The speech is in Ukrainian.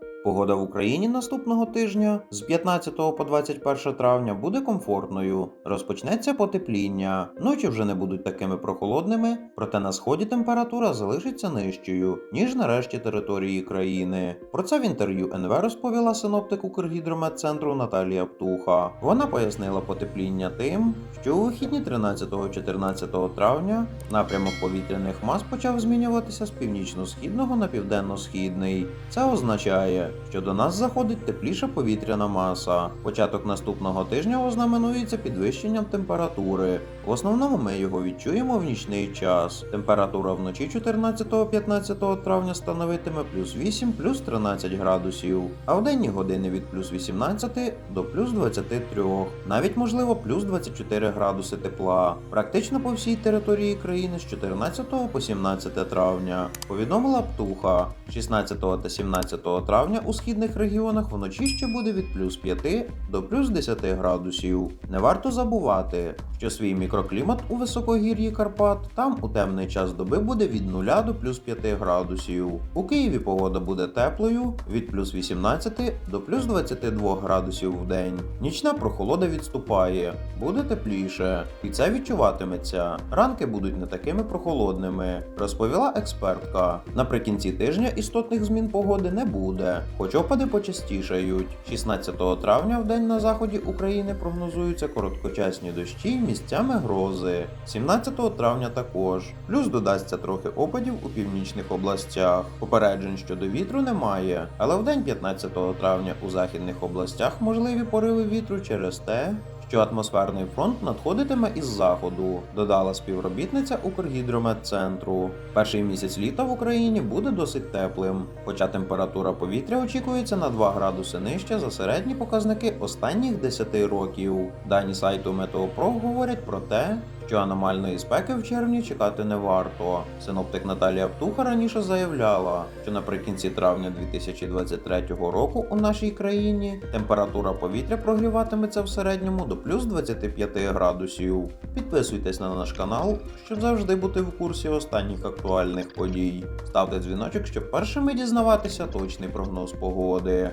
thank you Погода в Україні наступного тижня з 15 по 21 травня буде комфортною. Розпочнеться потепління. Ночі вже не будуть такими прохолодними, проте на сході температура залишиться нижчою, ніж на решті території країни. Про це в інтерв'ю НВ розповіла синоптик Укргідрометцентру Наталія Птуха. Вона пояснила потепління тим, що у вихідні 13-14 травня напрямок повітряних мас почав змінюватися з північно-східного на південно-східний. Це означає, що до нас заходить тепліша повітряна маса. Початок наступного тижня ознаменується підвищенням температури. В основному ми його відчуємо в нічний час. Температура вночі 14-15 травня становитиме плюс 8 плюс 13 градусів, а в денні години від плюс 18 до плюс 23, навіть можливо плюс 24 градуси тепла. Практично по всій території країни з 14 по 17 травня. Повідомила Птуха. 16 та 17 травня у східних регіонах вночі ще буде від плюс 5 до плюс 10 градусів. Не варто забувати, що свій мікроклімат у високогір'ї Карпат там у темний час доби буде від 0 до плюс 5 градусів. У Києві погода буде теплою від плюс 18 до плюс 22 градусів в день. Нічна прохолода відступає, буде тепліше, і це відчуватиметься. Ранки будуть не такими прохолодними, розповіла експертка. Наприкінці тижня істотних змін погоди не буде, хоч опади почастішають. 16 травня в день на заході України прогнозуються короткочасні дощі, місцями грози. 17 травня також. Плюс додасться трохи опадів у північних областях. Попереджень щодо вітру немає, але в день 15 травня у західних областях можливі пориви вітру через те, що атмосферний фронт надходитиме із заходу, додала співробітниця Укргідрометцентру. Перший місяць літа в Україні буде досить теплим, хоча температура повітря очікується на 2 градуси нижче за середні показники останніх 10 років. Дані сайту Метеопро говорять про те, що аномальної спеки в червні чекати не варто. Синоптик Наталія Птуха раніше заявляла, що наприкінці травня 2023 року у нашій країні температура повітря прогріватиметься в середньому до плюс 25 градусів. Підписуйтесь на наш канал, щоб завжди бути в курсі останніх актуальних подій. Ставте дзвіночок, щоб першими дізнаватися точний прогноз погоди.